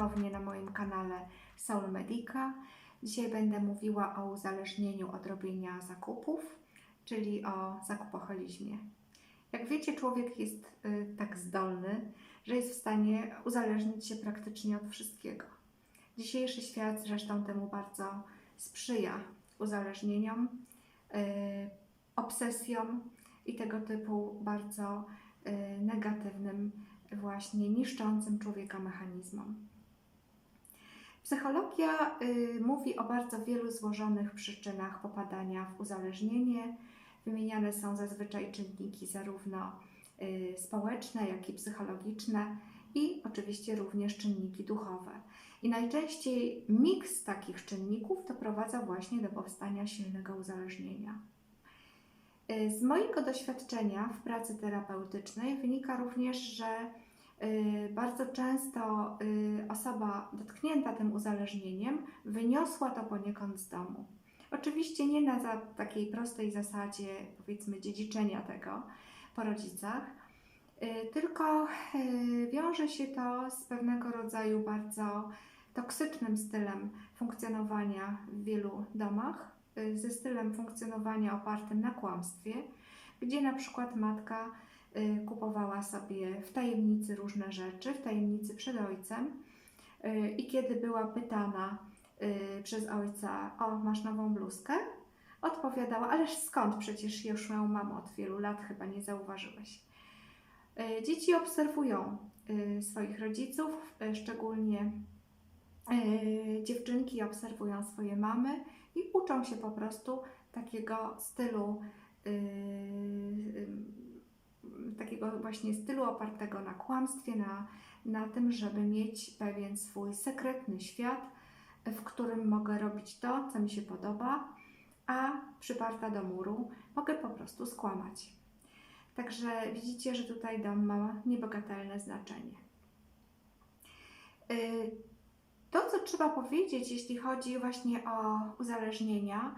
ponownie na moim kanale Soul Medica. Dzisiaj będę mówiła o uzależnieniu od robienia zakupów, czyli o zakupoholizmie. Jak wiecie, człowiek jest y, tak zdolny, że jest w stanie uzależnić się praktycznie od wszystkiego. Dzisiejszy świat zresztą temu bardzo sprzyja uzależnieniom, y, obsesjom i tego typu bardzo y, negatywnym, właśnie niszczącym człowieka mechanizmom. Psychologia y, mówi o bardzo wielu złożonych przyczynach popadania w uzależnienie. Wymieniane są zazwyczaj czynniki zarówno y, społeczne, jak i psychologiczne i oczywiście również czynniki duchowe. I najczęściej miks takich czynników doprowadza właśnie do powstania silnego uzależnienia. Y, Z mojego doświadczenia w pracy terapeutycznej wynika również, że bardzo często y, osoba dotknięta tym uzależnieniem wyniosła to poniekąd z domu. Oczywiście nie na takiej prostej zasadzie, powiedzmy, dziedziczenia tego po rodzicach, y, tylko y, wiąże się to z pewnego rodzaju bardzo toksycznym stylem funkcjonowania w wielu domach, y, ze stylem funkcjonowania opartym na kłamstwie, gdzie na przykład matka y, kupowała sobie w tajemnicy różne rzeczy, w tajemnicy przed ojcem. Y, i kiedy była pytana y, przez ojca, o masz nową bluzkę, odpowiadała, ależ skąd, przecież już ją mam od wielu lat, chyba nie zauważyłeś. Y, Dzieci obserwują y, swoich rodziców, y, szczególnie y, dziewczynki obserwują swoje mamy i uczą się po prostu takiego stylu, y, y, takiego właśnie stylu opartego na kłamstwie, na, na tym, żeby mieć pewien swój sekretny świat, w którym mogę robić to, co mi się podoba, a przyparta do muru mogę po prostu skłamać. Także widzicie, że tutaj dom ma niebagatelne znaczenie. Y, To, co trzeba powiedzieć, jeśli chodzi właśnie o uzależnienia,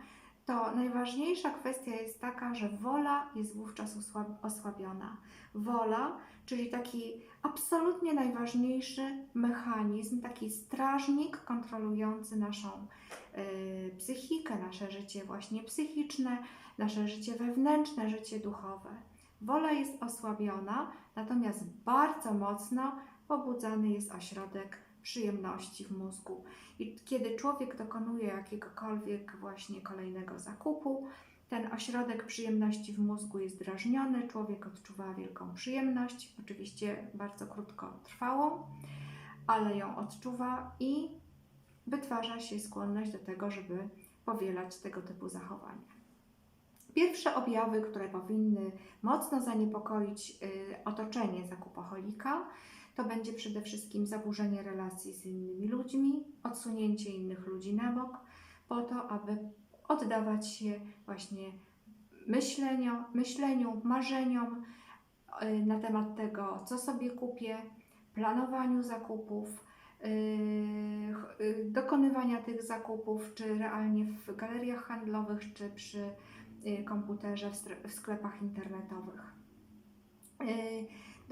to najważniejsza kwestia jest taka, że wola jest wówczas osłabiona. Wola, czyli taki absolutnie najważniejszy mechanizm, taki strażnik kontrolujący naszą y, psychikę, nasze życie właśnie psychiczne, nasze życie wewnętrzne, życie duchowe. Wola jest osłabiona, natomiast bardzo mocno pobudzany jest ośrodek przyjemności w mózgu. I kiedy człowiek dokonuje jakiegokolwiek właśnie kolejnego zakupu, ten ośrodek przyjemności w mózgu jest drażniony, człowiek odczuwa wielką przyjemność, oczywiście bardzo krótkotrwałą, ale ją odczuwa i wytwarza się skłonność do tego, żeby powielać tego typu zachowania. Pierwsze objawy, które powinny mocno zaniepokoić y, otoczenie zakupoholika, to będzie przede wszystkim zaburzenie relacji z innymi ludźmi, odsunięcie innych ludzi na bok, po to, aby oddawać się właśnie myśleniu, myśleniu marzeniom y, na temat tego, co sobie kupię, planowaniu zakupów, y, y, dokonywania tych zakupów, czy realnie w galeriach handlowych, czy przy komputerze w sklepach internetowych.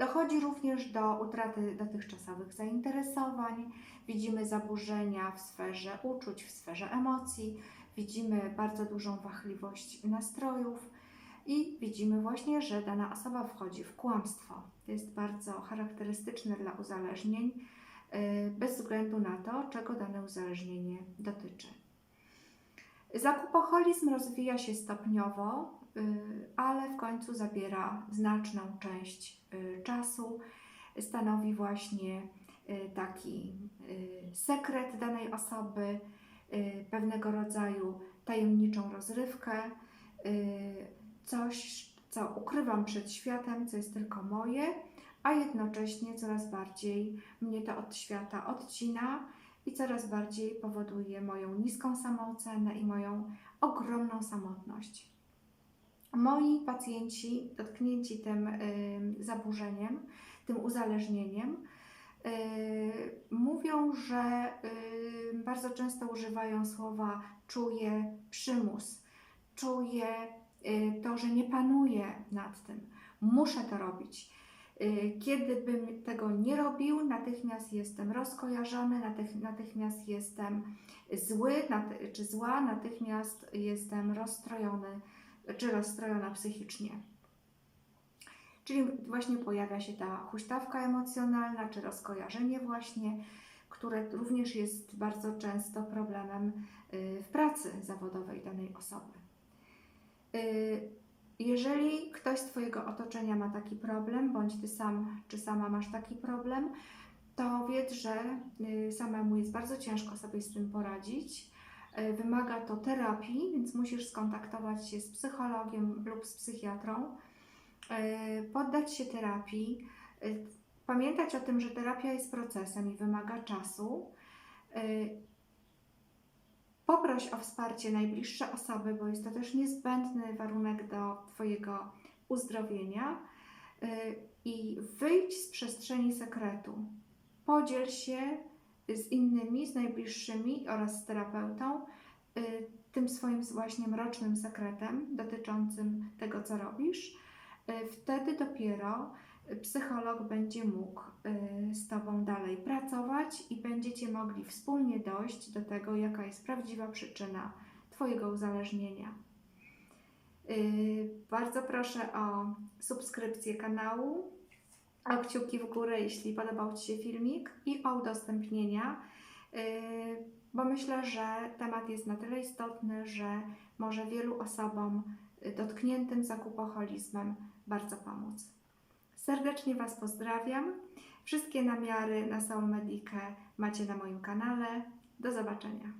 Dochodzi również do utraty dotychczasowych zainteresowań, widzimy zaburzenia w sferze uczuć, w sferze emocji, widzimy bardzo dużą wahliwość nastrojów i widzimy właśnie, że dana osoba wchodzi w kłamstwo. To jest bardzo charakterystyczne dla uzależnień, y, bez względu na to, czego dane uzależnienie dotyczy. Zakupoholizm rozwija się stopniowo, ale w końcu zabiera znaczną część y, czasu. Stanowi właśnie y, taki y, sekret danej osoby, y, pewnego rodzaju tajemniczą rozrywkę, y, coś, co ukrywam przed światem, co jest tylko moje, a jednocześnie coraz bardziej mnie to od świata odcina i coraz bardziej powoduje moją niską samoocenę i moją ogromną samotność. Moi pacjenci dotknięci tym y, zaburzeniem, tym uzależnieniem, y, mówią, że y, bardzo często używają słowa czuję przymus, czuję to, że nie panuję nad tym, muszę to robić. Y, Kiedy bym tego nie robił, natychmiast jestem rozkojarzony, natych, natychmiast jestem zły czy zła, natychmiast jestem rozstrojony czy rozstrojona psychicznie. Czyli właśnie pojawia się ta huśtawka emocjonalna, czy rozkojarzenie właśnie, które również jest bardzo często problemem y, w pracy zawodowej danej osoby. Y, Jeżeli ktoś z Twojego otoczenia ma taki problem, bądź Ty sam czy sama masz taki problem, to wiedz, że y, samemu jest bardzo ciężko sobie z tym poradzić. Y, Wymaga to terapii, więc musisz skontaktować się z psychologiem lub z psychiatrą, y, poddać się terapii, y, pamiętać o tym, że terapia jest procesem i wymaga czasu. Poproś o wsparcie najbliższe osoby, bo jest to też niezbędny warunek do Twojego uzdrowienia. I wyjdź z przestrzeni sekretu. Podziel się z innymi, z najbliższymi oraz z terapeutą y, tym swoim właśnie mrocznym sekretem dotyczącym tego, co robisz. Y, Wtedy dopiero psycholog będzie mógł y, z Tobą dalej pracować i będziecie mogli wspólnie dojść do tego, jaka jest prawdziwa przyczyna Twojego uzależnienia. Bardzo proszę o subskrypcję kanału, o kciuki w górę, jeśli podobał Ci się filmik i o udostępnienia, y, bo myślę, że temat jest na tyle istotny, że może wielu osobom dotkniętym zakupoholizmem bardzo pomóc. Serdecznie Was pozdrawiam. Wszystkie namiary na Soul Medikę macie na moim kanale. Do zobaczenia.